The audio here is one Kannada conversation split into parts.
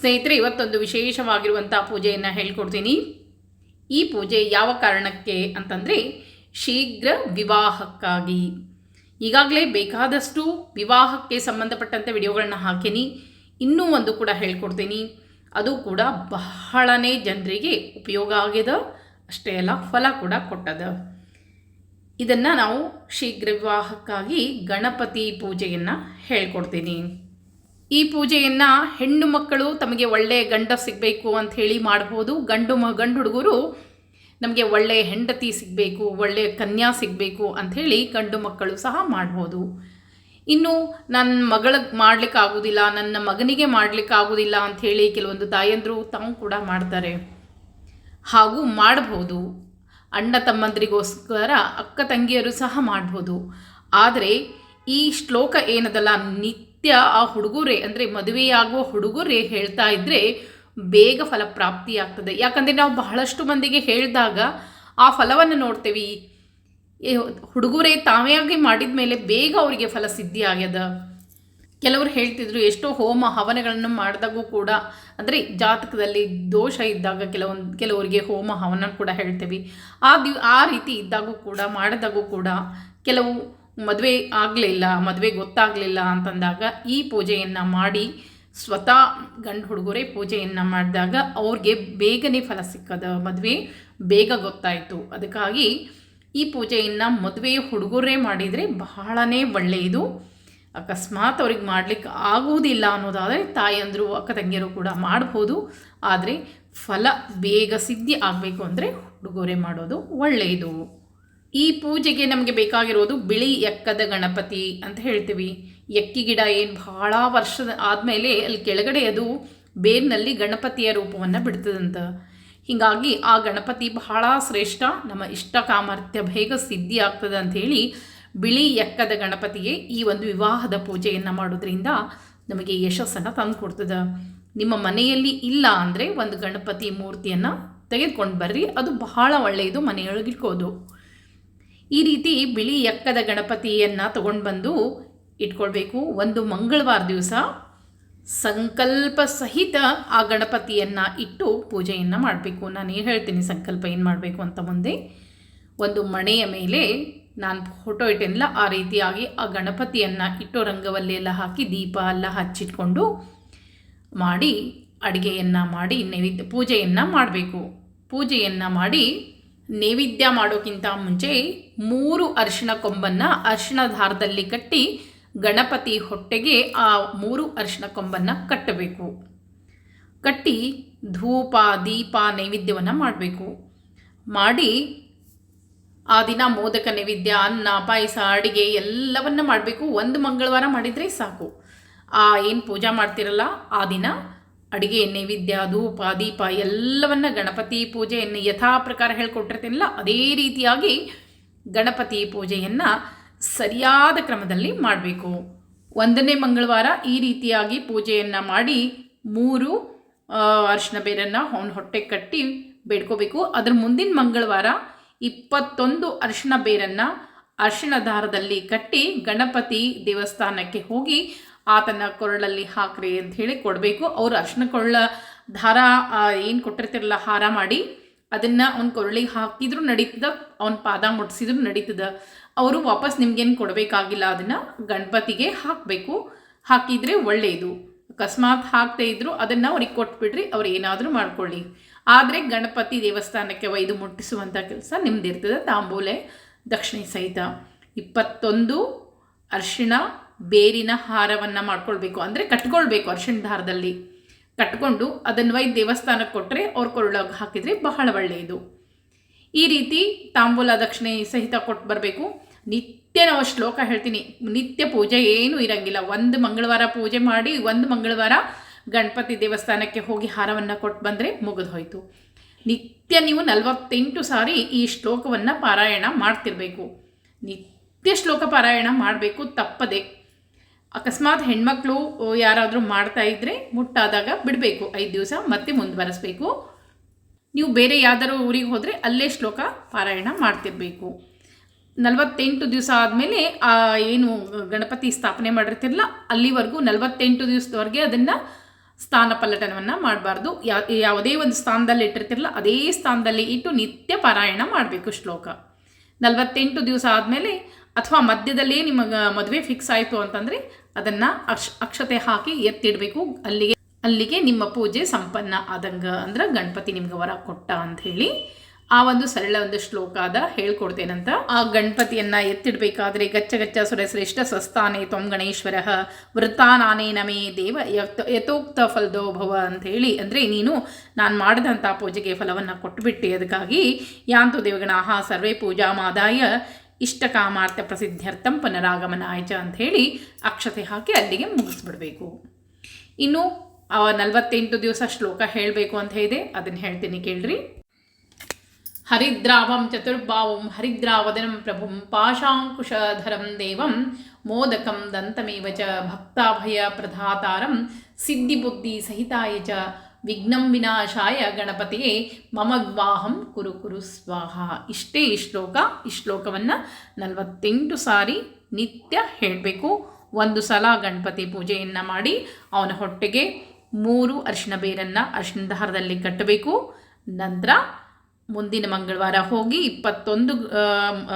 ಸ್ನೇಹಿತರೆ, ಇವತ್ತೊಂದು ವಿಶೇಷವಾಗಿರುವಂಥ ಪೂಜೆಯನ್ನು ಹೇಳ್ಕೊಡ್ತೀನಿ. ಈ ಪೂಜೆ ಯಾವ ಕಾರಣಕ್ಕೆ ಅಂತಂದರೆ, ಶೀಘ್ರ ವಿವಾಹಕ್ಕಾಗಿ. ಈಗಾಗಲೇ ಬೇಕಾದಷ್ಟು ವಿವಾಹಕ್ಕೆ ಸಂಬಂಧಪಟ್ಟಂಥ ವಿಡಿಯೋಗಳನ್ನ ಹಾಕೀನಿ. ಇನ್ನೂ ಒಂದು ಕೂಡ ಹೇಳ್ಕೊಡ್ತೀನಿ. ಅದು ಕೂಡ ಬಹಳನೇ ಜನರಿಗೆ ಉಪಯೋಗ ಆಗ್ಯದ. ಅಷ್ಟೇ ಅಲ್ಲ, ಫಲ ಕೂಡ ಕೊಟ್ಟದ. ಇದನ್ನು ನಾವು ಶೀಘ್ರ ವಿವಾಹಕ್ಕಾಗಿ ಗಣಪತಿ ಪೂಜೆಯನ್ನು ಹೇಳ್ಕೊಡ್ತೀನಿ. ಈ ಪೂಜೆಯನ್ನು ಹೆಣ್ಣು ಮಕ್ಕಳು ತಮಗೆ ಒಳ್ಳೆಯ ಗಂಡ ಸಿಗಬೇಕು ಅಂತ ಹೇಳಿ ಮಾಡ್ಬೋದು. ಗಂಡು ಮ, ಗಂಡು ಹುಡುಗರು ನಮಗೆ ಒಳ್ಳೆಯ ಹೆಂಡತಿ ಸಿಗಬೇಕು ಒಳ್ಳೆಯ ಕನ್ಯಾ ಸಿಗಬೇಕು ಅಂಥೇಳಿ ಗಂಡು ಮಕ್ಕಳು ಸಹ ಮಾಡ್ಬೋದು. ಇನ್ನು ನನ್ನ ಮಗಳಿಗೆ ಮಾಡ್ಲಿಕ್ಕೆ ಆಗೋದಿಲ್ಲ, ನನ್ನ ಮಗನಿಗೆ ಮಾಡ್ಲಿಕ್ಕೆ ಆಗೋದಿಲ್ಲ ಅಂಥೇಳಿ ಕೆಲವೊಂದು ತಾಯಂದರು ತಾವು ಕೂಡ ಮಾಡ್ತಾರೆ. ಹಾಗೂ ಮಾಡ್ಬೋದು. ಅಣ್ಣ ತಮ್ಮಂದರಿಗೋಸ್ಕರ ಅಕ್ಕ ತಂಗಿಯರು ಸಹ ಮಾಡ್ಬೋದು. ಆದರೆ ಈ ಶ್ಲೋಕ ಏನದಲ್ಲ ನಿತ್ಯ ಆ ಹುಡುಗರೇ, ಅಂದರೆ ಮದುವೆಯಾಗುವ ಹುಡುಗರೆ ಹೇಳ್ತಾ ಇದ್ದರೆ ಬೇಗ ಫಲ ಪ್ರಾಪ್ತಿಯಾಗ್ತದೆ ಯಾಕಂದರೆ ನಾವು ಬಹಳಷ್ಟು ಮಂದಿಗೆ ಹೇಳಿದಾಗ ಆ ಫಲವನ್ನು ನೋಡ್ತೇವೆ. ಹುಡುಗರೇ ತಾವೇ ಆಗಿ ಮಾಡಿದ ಮೇಲೆ ಬೇಗ ಅವರಿಗೆ ಫಲ ಸಿದ್ಧಿ ಆಗ್ಯದ. ಕೆಲವರು ಹೇಳ್ತಿದ್ರು, ಎಷ್ಟೋ ಹೋಮ ಹವನಗಳನ್ನು ಮಾಡಿದಾಗೂ ಕೂಡ, ಅಂದರೆ ಜಾತಕದಲ್ಲಿ ದೋಷ ಇದ್ದಾಗ ಕೆಲವೊಂದು, ಕೆಲವರಿಗೆ ಹೋಮ ಹವನ ಕೂಡ ಹೇಳ್ತೇವೆ. ಆ ದಿ ಆ ರೀತಿ ಇದ್ದಾಗೂ ಕೂಡ, ಮಾಡಿದಾಗೂ ಕೂಡ ಕೆಲವು ಮದುವೆ ಆಗಲಿಲ್ಲ, ಮದುವೆ ಗೊತ್ತಾಗಲಿಲ್ಲ ಅಂತಂದಾಗ ಈ ಪೂಜೆಯನ್ನು ಮಾಡಿ ಸ್ವತಃ ಗಂಡು ಹುಡುಗರೇ ಪೂಜೆಯನ್ನು ಮಾಡಿದಾಗ ಅವ್ರಿಗೆ ಬೇಗನೆ ಫಲ ಸಿಕ್ಕದ ಮದುವೆ ಬೇಗ ಗೊತ್ತಾಯಿತು. ಅದಕ್ಕಾಗಿ ಈ ಪೂಜೆಯನ್ನು ಮದುವೆ ಹುಡುಗರೇ ಮಾಡಿದರೆ ಬಹಳನೇ ಒಳ್ಳೆಯದು. ಅಕಸ್ಮಾತ್ ಅವ್ರಿಗೆ ಮಾಡಲಿಕ್ಕೆ ಆಗುವುದಿಲ್ಲ ಅನ್ನೋದಾದರೆ ತಾಯಂದರು, ಅಕ್ಕ ತಂಗಿಯರು ಕೂಡ ಮಾಡ್ಬೋದು. ಆದರೆ ಫಲ ಬೇಗ ಸಿದ್ಧಿ ಆಗಬೇಕು ಅಂದರೆ ಹುಡುಗರೆ ಮಾಡೋದು ಒಳ್ಳೆಯದು. ಈ ಪೂಜೆಗೆ ನಮಗೆ ಬೇಕಾಗಿರೋದು ಬಿಳಿ ಎಕ್ಕದ ಗಣಪತಿ ಅಂತ ಹೇಳ್ತೀವಿ. ಎಕ್ಕಿ ಗಿಡ ಏನು ಬಹಳ ವರ್ಷದ ಆದಮೇಲೆ ಅಲ್ಲಿ ಕೆಳಗಡೆ ಅದು ಬೇರಿನಲ್ಲಿ ಗಣಪತಿಯ ರೂಪವನ್ನು ಬಿಡ್ತದಂತ. ಹೀಗಾಗಿ ಆ ಗಣಪತಿ ಬಹಳ ಶ್ರೇಷ್ಠ, ನಮ್ಮ ಇಷ್ಟ ಕಾಮರ್ಥ್ಯ ಬೇಗ ಸಿದ್ಧಿ ಆಗ್ತದೆ ಅಂಥೇಳಿ ಬಿಳಿ ಎಕ್ಕದ ಗಣಪತಿಗೆ ಈ ಒಂದು ವಿವಾಹದ ಪೂಜೆಯನ್ನು ಮಾಡೋದ್ರಿಂದ ನಮಗೆ ಯಶಸ್ಸನ್ನು ತಂದುಕೊಡ್ತದೆ ನಿಮ್ಮ ಮನೆಯಲ್ಲಿ ಇಲ್ಲ ಅಂದರೆ ಒಂದು ಗಣಪತಿ ಮೂರ್ತಿಯನ್ನು ತೆಗೆದುಕೊಂಡು ಬರ್ರಿ, ಅದು ಬಹಳ ಒಳ್ಳೆಯದು ಮನೆಯೊಳಗಿಟ್ಕೋದು ಈ ರೀತಿ ಬಿಳಿ ಎಕ್ಕದ ಗಣಪತಿಯನ್ನು ತಗೊಂಡು ಬಂದು ಇಟ್ಕೊಳ್ಬೇಕು. ಒಂದು ಮಂಗಳವಾರ ದಿವಸ ಸಂಕಲ್ಪ ಸಹಿತ ಆ ಗಣಪತಿಯನ್ನು ಇಟ್ಟು ಪೂಜೆಯನ್ನು ಮಾಡಬೇಕು. ನಾನು ಏನು ಹೇಳ್ತೀನಿ ಸಂಕಲ್ಪ ಏನು ಮಾಡಬೇಕು ಅಂತ ಮುಂದೆ. ಒಂದು ಮಣೆಯ ಮೇಲೆ ನಾನು ಫೋಟೋ ಇಟ್ಟೆನಲ್ಲ, ಆ ರೀತಿಯಾಗಿ ಆ ಗಣಪತಿಯನ್ನು ಇಟ್ಟು ರಂಗವಲ್ಲಿ ಎಲ್ಲ ಹಾಕಿ ದೀಪ ಎಲ್ಲ ಹಚ್ಚಿಟ್ಕೊಂಡು ಮಾಡಿ, ಅಡುಗೆಯನ್ನು ಮಾಡಿ, ನೈವೇದ್ಯ ಪೂಜೆಯನ್ನು ಮಾಡಬೇಕು. ಪೂಜೆಯನ್ನು ಮಾಡಿ ನೈವೇದ್ಯ ಮಾಡೋಕ್ಕಿಂತ ಮುಂಚೆ ಮೂರು ಅರಿಶಿಣ ಕೊಂಬನ್ನು ಅರಿಶಿಣ ದಾರದಲ್ಲಿ ಕಟ್ಟಿ ಗಣಪತಿ ಹೊಟ್ಟೆಗೆ ಆ ಮೂರು ಅರಿಶಿಣ ಕೊಂಬನ್ನು ಕಟ್ಟಬೇಕು. ಕಟ್ಟಿ ಧೂಪ, ದೀಪ ನೈವೇದ್ಯವನ್ನು ಮಾಡಬೇಕು. ಮಾಡಿ ಆ ದಿನ ಮೋದಕ ನೈವೇದ್ಯ, ಅನ್ನ, ಪಾಯಸ, ಅಡುಗೆ ಎಲ್ಲವನ್ನು ಮಾಡಬೇಕು. ಒಂದು ಮಂಗಳವಾರ ಮಾಡಿದರೆ ಸಾಕು. ಆ ಏನು ಪೂಜಾ ಮಾಡ್ತಿರಲ್ಲ, ಆ ದಿನ ಅಡುಗೆ ನೈವೇದ್ಯ ಧೂಪ, ದೀಪ ಎಲ್ಲವನ್ನ ಗಣಪತಿ ಪೂಜೆಯನ್ನು ಯಥಾ ಪ್ರಕಾರ ಹೇಳ್ಕೊಟ್ಟಿರ್ತೀನಲ್ಲ, ಅದೇ ರೀತಿಯಾಗಿ ಗಣಪತಿ ಪೂಜೆಯನ್ನು ಸರಿಯಾದ ಕ್ರಮದಲ್ಲಿ ಮಾಡಬೇಕು. ಒಂದನೇ ಮಂಗಳವಾರ ಈ ರೀತಿಯಾಗಿ ಪೂಜೆಯನ್ನು ಮಾಡಿ ಮೂರು ಅರಿಶಿನ ಬೇರನ್ನು ಅವನ ಹೊಟ್ಟೆ ಕಟ್ಟಿ ಬೇಡ್ಕೋಬೇಕು. ಅದ್ರ ಮುಂದಿನ ಮಂಗಳವಾರ ಇಪ್ಪತ್ತೊಂದು ಅರಿಶಿನ ಬೇರನ್ನು ಅರಿಶಿಣ ದಾರದಲ್ಲಿ ಕಟ್ಟಿ ಗಣಪತಿ ದೇವಸ್ಥಾನಕ್ಕೆ ಹೋಗಿ ಆತನ ಕೊರಳಲ್ಲಿ ಹಾಕ್ರಿ ಅಂತ ಹೇಳಿ ಕೊಡಬೇಕು. ಅವರು ಅರ್ಶನ ಕೊರಳ ದಾರ ಏನು ಕೊಟ್ಟಿರ್ತಿರಲ್ಲ ಹಾರ ಮಾಡಿ, ಅದನ್ನು ಅವ್ನ ಕೊರಳಿಗೆ ಹಾಕಿದ್ರು ನಡೀತದ, ಅವನ ಪಾದ ಮುಟ್ಸಿದ್ರು ನಡೀತದ. ಅವರು ವಾಪಸ್ ನಿಮ್ಗೇನು ಕೊಡಬೇಕಾಗಿಲ್ಲ, ಅದನ್ನು ಗಣಪತಿಗೆ ಹಾಕಬೇಕು. ಹಾಕಿದರೆ ಒಳ್ಳೆಯದು ಅಕಸ್ಮಾತ್ ಹಾಕ್ತಾ ಇದ್ದರೂ ಅದನ್ನು ಅವ್ರಿಗೆ ಕೊಟ್ಬಿಡ್ರಿ, ಅವ್ರು ಏನಾದರೂ ಮಾಡ್ಕೊಳ್ಳಿ. ಆದರೆ ಗಣಪತಿ ದೇವಸ್ಥಾನಕ್ಕೆ ಒಯ್ದು ಮುಟ್ಟಿಸುವಂಥ ಕೆಲಸ ನಿಮ್ದಿರ್ತದೆ ತಾಂಬೂಲೆ ದಕ್ಷಿಣ ಸಹಿತ. ಇಪ್ಪತ್ತೊಂದು ಅರಿಶಿಣ ಬೇರಿನ ಹಾರವನ್ನು ಮಾಡ್ಕೊಳ್ಬೇಕು. ಅಂದರೆ ಕಟ್ಕೊಳ್ಬೇಕು ಅರ್ಶಿಣ ದಾರದಲ್ಲಿ. ಕಟ್ಕೊಂಡು ಅದನ್ನು ಒಯ್ದು ದೇವಸ್ಥಾನಕ್ಕೆ ಕೊಟ್ಟರೆ ಅವ್ರ ಕೊರಳಾಗ ಹಾಕಿದರೆ ಬಹಳ ಒಳ್ಳೆಯದು ಈ ರೀತಿ ತಾಂಬೂಲ ದಕ್ಷಿಣೆ ಸಹಿತ ಕೊಟ್ಟು ಬರಬೇಕು. ನಿತ್ಯ ನಾವು ಶ್ಲೋಕ ಹೇಳ್ತೀನಿ. ನಿತ್ಯ ಪೂಜೆ ಏನೂ ಇರಂಗಿಲ್ಲ. ಒಂದು ಮಂಗಳವಾರ ಪೂಜೆ ಮಾಡಿ ಒಂದು ಮಂಗಳವಾರ ಗಣಪತಿ ದೇವಸ್ಥಾನಕ್ಕೆ ಹೋಗಿ ಹಾರವನ್ನು ಕೊಟ್ಟು ಬಂದರೆ ಮುಗಿದು ಹೋಯಿತು. ನಿತ್ಯ ನೀವು ನಲವತ್ತೆಂಟು ಸಾರಿ ಈ ಶ್ಲೋಕವನ್ನು ಪಾರಾಯಣ ಮಾಡ್ತಿರಬೇಕು. ನಿತ್ಯ ಶ್ಲೋಕ ಪಾರಾಯಣ ಮಾಡಬೇಕು. ತಪ್ಪದೆ ಅಕಸ್ಮಾತ್ ಹೆಣ್ಮಕ್ಳು ಯಾರಾದರೂ ಮಾಡ್ತಾ ಇದ್ದರೆ ಮುಟ್ಟಾದಾಗ ಬಿಡಬೇಕು. ಐದು ದಿವಸ ಮತ್ತೆ ಮುಂದುವರೆಸಬೇಕು. ನೀವು ಬೇರೆ ಯಾವ್ದಾದ್ರು ಊರಿಗೆ ಹೋದರೆ ಅಲ್ಲೇ ಶ್ಲೋಕ ಪಾರಾಯಣ ಮಾಡ್ತಿರಬೇಕು. ನಲವತ್ತೆಂಟು ದಿವಸ ಆದಮೇಲೆ ಆ ಏನು ಗಣಪತಿ ಸ್ಥಾಪನೆ ಮಾಡಿರ್ತಿರಲ್ಲ, ಅಲ್ಲಿವರೆಗೂ ನಲವತ್ತೆಂಟು ದಿವಸದವರೆಗೆ ಅದನ್ನು ಸ್ಥಾನ ಪಲ್ಲಟನವನ್ನು ಮಾಡಬಾರ್ದು. ಯಾವುದೇ ಒಂದು ಸ್ಥಾನದಲ್ಲಿ ಇಟ್ಟಿರ್ತಿರಲ್ಲ, ಅದೇ ಸ್ಥಾನದಲ್ಲಿ ಇಟ್ಟು ನಿತ್ಯ ಪಾರಾಯಣ ಮಾಡಬೇಕು ಶ್ಲೋಕ. ನಲವತ್ತೆಂಟು ದಿವಸ ಆದಮೇಲೆ ಅಥವಾ ಮಧ್ಯದಲ್ಲೇ ನಿಮಗೆ ಮದುವೆ ಫಿಕ್ಸ್ ಆಯಿತು ಅಂತಂದರೆ ಅದನ್ನು ಅಕ್ಷ, ಅಕ್ಷತೆ ಹಾಕಿ ಎತ್ತಿಡಬೇಕು. ಅಲ್ಲಿಗೆ ಅಲ್ಲಿಗೆ ನಿಮ್ಮ ಪೂಜೆ ಸಂಪನ್ನ ಆದಂಗ ಅಂದ್ರೆ ಗಣಪತಿ ನಿಮ್ಗೆ ವರ ಕೊಟ್ಟ ಅಂತ ಹೇಳಿ ಆ ಒಂದು ಸರಳ ಒಂದು ಶ್ಲೋಕ ಅದ ಹೇಳ್ಕೊಡ್ತೇನಂತ. ಆ ಗಣಪತಿಯನ್ನ ಎತ್ತಿಡ್ಬೇಕಾದ್ರೆ ಗಚ್ಚ ಗಚ್ಚ ಸುರಶ್ರೇಷ್ಠ ಸ್ವಸ್ಥಾನೆ ತ್ವಂ ಗಣೇಶ್ವರ ವೃತ್ತಾನಾನೇ ನಮೇ ದೇವ ಯಥೋಕ್ತ ಫಲದೋ ಭವ ಅಂತ ಹೇಳಿ ಅಂದ್ರೆ ನೀನು ನಾನು ಮಾಡಿದಂಥ ಪೂಜೆಗೆ ಫಲವನ್ನ ಕೊಟ್ಟುಬಿಟ್ಟೆ ಅದಕ್ಕಾಗಿ ಯಾಂತು ದೇವಗಣಾಹ ಸರ್ವೇ ಪೂಜಾ ಮಾದಾಯ ಇಷ್ಟ ಕಾಮಾರ್ಥ ಪ್ರಸಿದ್ಧ್ಯರ್ಥಂ ಪುನರಾಗಮನಾಯ ಚ ಅಂತ ಹೇಳಿ ಅಕ್ಷತೆ ಹಾಕಿ ಅಲ್ಲಿಗೆ ಮುಗಿಸ್ಬಿಡ್ಬೇಕು. ಇನ್ನು ನಲವತ್ತೆಂಟು ದಿವಸ ಶ್ಲೋಕ ಹೇಳಬೇಕು ಅಂತ ಇದೆ. ಅದನ್ನು ಹೇಳ್ತೀನಿ ಕೇಳ್ರಿ. ಹರಿದ್ರಾವಂ ಚತುರ್ಭಾವಂ ಹರಿದ್ರಾವದನಂ ಪ್ರಭುಂ ಪಾಶಾಂಕುಶಧರಂ ದೇವಂ ಮೋದಕಂ ದಂತಮೇವ ಚ ಭಕ್ತಾಭಯ ಪ್ರಧಾತಾರಂ ಸಿದ್ಧಿಬುದ್ಧಿ ಸಹಿತಾಯ ಚ ವಿಘ್ನಂ ವಿನಾಶಾಯ ಗಣಪತಿಯೇ, ಮಮ ವಿವಾಹಂ ಕುರು ಕುರು ಸ್ವಾಹ. ಇಷ್ಟೇ ಈ ಶ್ಲೋಕ. ಈ ಶ್ಲೋಕವನ್ನು ನಲವತ್ತೆಂಟು ಸಾರಿ ನಿತ್ಯ ಹೇಳಬೇಕು. ಒಂದು ಸಲ ಗಣಪತಿ ಪೂಜೆಯನ್ನು ಮಾಡಿ ಅವನ ಹೊಟ್ಟೆಗೆ ಮೂರು ಅರಿಶಿಣ ಬೇರನ್ನು ಅರಿಶಿಣ ದಾರದಲ್ಲಿ ಕಟ್ಟಬೇಕು. ನಂತರ ಮುಂದಿನ ಮಂಗಳವಾರ ಹೋಗಿ ಇಪ್ಪತ್ತೊಂದು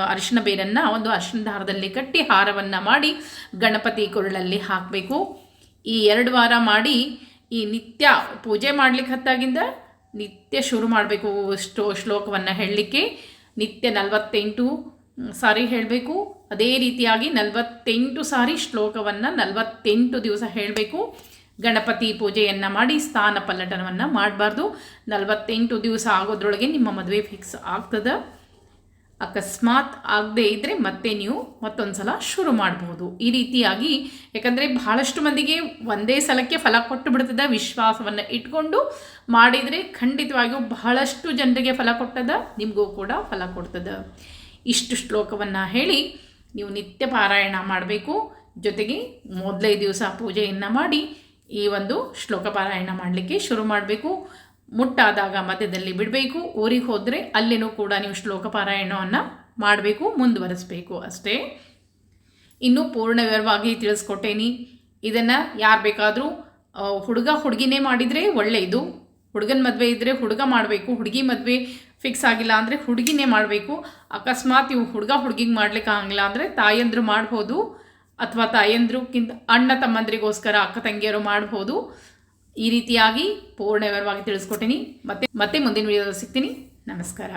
ಅರಿಶಿನ ಬೇರನ್ನು ಒಂದು ಅರಿಶಿಣ ದಾರದಲ್ಲಿ ಕಟ್ಟಿ ಹಾರವನ್ನು ಮಾಡಿ ಗಣಪತಿ ಕೊರಳಲ್ಲಿ ಹಾಕಬೇಕು. ಈ ಎರಡು ವಾರ ಮಾಡಿ ಈ ನಿತ್ಯ ಪೂಜೆ ಮಾಡ್ಲಿಕ್ಕೆ ಹತ್ತಾಗಿಂದ ನಿತ್ಯ ಶುರು ಮಾಡಬೇಕು ಸ್ಟೋ ಶ್ಲೋಕವನ್ನು ಹೇಳಲಿಕ್ಕೆ. ನಿತ್ಯ ನಲವತ್ತೆಂಟು ಸಾರಿ ಹೇಳಬೇಕು. ಅದೇ ರೀತಿಯಾಗಿ ನಲವತ್ತೆಂಟು ಸಾರಿ ಶ್ಲೋಕವನ್ನು ನಲವತ್ತೆಂಟು ದಿವಸ ಹೇಳಬೇಕು. ಗಣಪತಿ ಪೂಜೆಯನ್ನು ಮಾಡಿ ಸ್ಥಾನ ಪಲ್ಲಟನವನ್ನು ಮಾಡಬಾರ್ದು. ನಲವತ್ತೆಂಟು ದಿವಸ ಆಗೋದ್ರೊಳಗೆ ನಿಮ್ಮ ಮದುವೆ ಫಿಕ್ಸ್ ಆಗ್ತದೆ. ಅಕಸ್ಮಾತ್ ಆಗದೇ ಇದ್ದರೆ ಮತ್ತೆ ನೀವು ಮತ್ತೊಂದು ಸಲ ಶುರು ಮಾಡಬಹುದು ಈ ರೀತಿಯಾಗಿ ಯಾಕಂದರೆ ಬಹಳಷ್ಟು ಮಂದಿಗೆ ಒಂದೇ ಸಲಕ್ಕೆ ಫಲ ಕೊಟ್ಟು ಬಿಡ್ತದ ವಿಶ್ವಾಸವನ್ನು ಇಟ್ಕೊಂಡು ಮಾಡಿದರೆ ಖಂಡಿತವಾಗಿಯೂ ಬಹಳಷ್ಟು ಜನರಿಗೆ ಫಲ ಕೊಟ್ಟದ ನಿಮಗೂ ಕೂಡ ಫಲ ಕೊಡ್ತದ. ಇಷ್ಟು ಶ್ಲೋಕವನ್ನು ಹೇಳಿ ನೀವು ನಿತ್ಯ ಪಾರಾಯಣ ಮಾಡಬೇಕು. ಜೊತೆಗೆ ಮೊದಲೇ ದಿವಸ ಪೂಜೆಯನ್ನು ಮಾಡಿ ಈ ಒಂದು ಶ್ಲೋಕ ಪಾರಾಯಣ ಮಾಡಲಿಕ್ಕೆ ಶುರು ಮಾಡಬೇಕು. ಮುಟ್ಟಾದಾಗ ಮಧ್ಯದಲ್ಲಿ ಬಿಡಬೇಕು. ಊರಿಗೆ ಹೋದರೆ ಅಲ್ಲಿನೂ ಕೂಡ ನೀವು ಶ್ಲೋಕ ಪಾರಾಯಣವನ್ನು ಮಾಡಬೇಕು, ಮುಂದುವರಿಸಬೇಕು ಅಷ್ಟೇ. ಇನ್ನೂ ಪೂರ್ಣ ವಿವರವಾಗಿ ತಿಳಿಸ್ಕೊಟ್ಟೇನಿ. ಇದನ್ನು ಯಾರು ಬೇಕಾದರೂ ಹುಡುಗ ಹುಡುಗಿನೇ ಮಾಡಿದರೆ ಒಳ್ಳೆಯದು. ಹುಡುಗನ ಮದುವೆ ಇದ್ದರೆ ಹುಡುಗ ಮಾಡಬೇಕು. ಹುಡುಗಿ ಮದುವೆ ಫಿಕ್ಸ್ ಆಗಿಲ್ಲ ಅಂದರೆ ಹುಡುಗಿನೇ ಮಾಡಬೇಕು. ಅಕಸ್ಮಾತ್ ಇವು ಹುಡುಗ ಹುಡುಗಿಗೆ ಮಾಡ್ಲಿಕ್ಕೆ ಆಗಿಲ್ಲ ಅಂದರೆ ತಾಯಂದರು ಮಾಡ್ಬೋದು. ಅಥವಾ ತಾಯಂದ್ರಕ್ಕಿಂತ ಅಣ್ಣ ತಮ್ಮಂದ್ರಿಗೋಸ್ಕರ ಅಕ್ಕ ತಂಗಿಯರು ಮಾಡ್ಬೋದು. ಈ ರೀತಿಯಾಗಿ ಪೂರ್ಣ ವಿವರವಾಗಿ ತಿಳಿಸ್ಕೊಟ್ಟಿನಿ. ಮತ್ತೆ ಮತ್ತೆ ಮುಂದಿನ ವಿಡಿಯೋದಲ್ಲಿ ಸಿಗ್ತೀನಿ. ನಮಸ್ಕಾರ.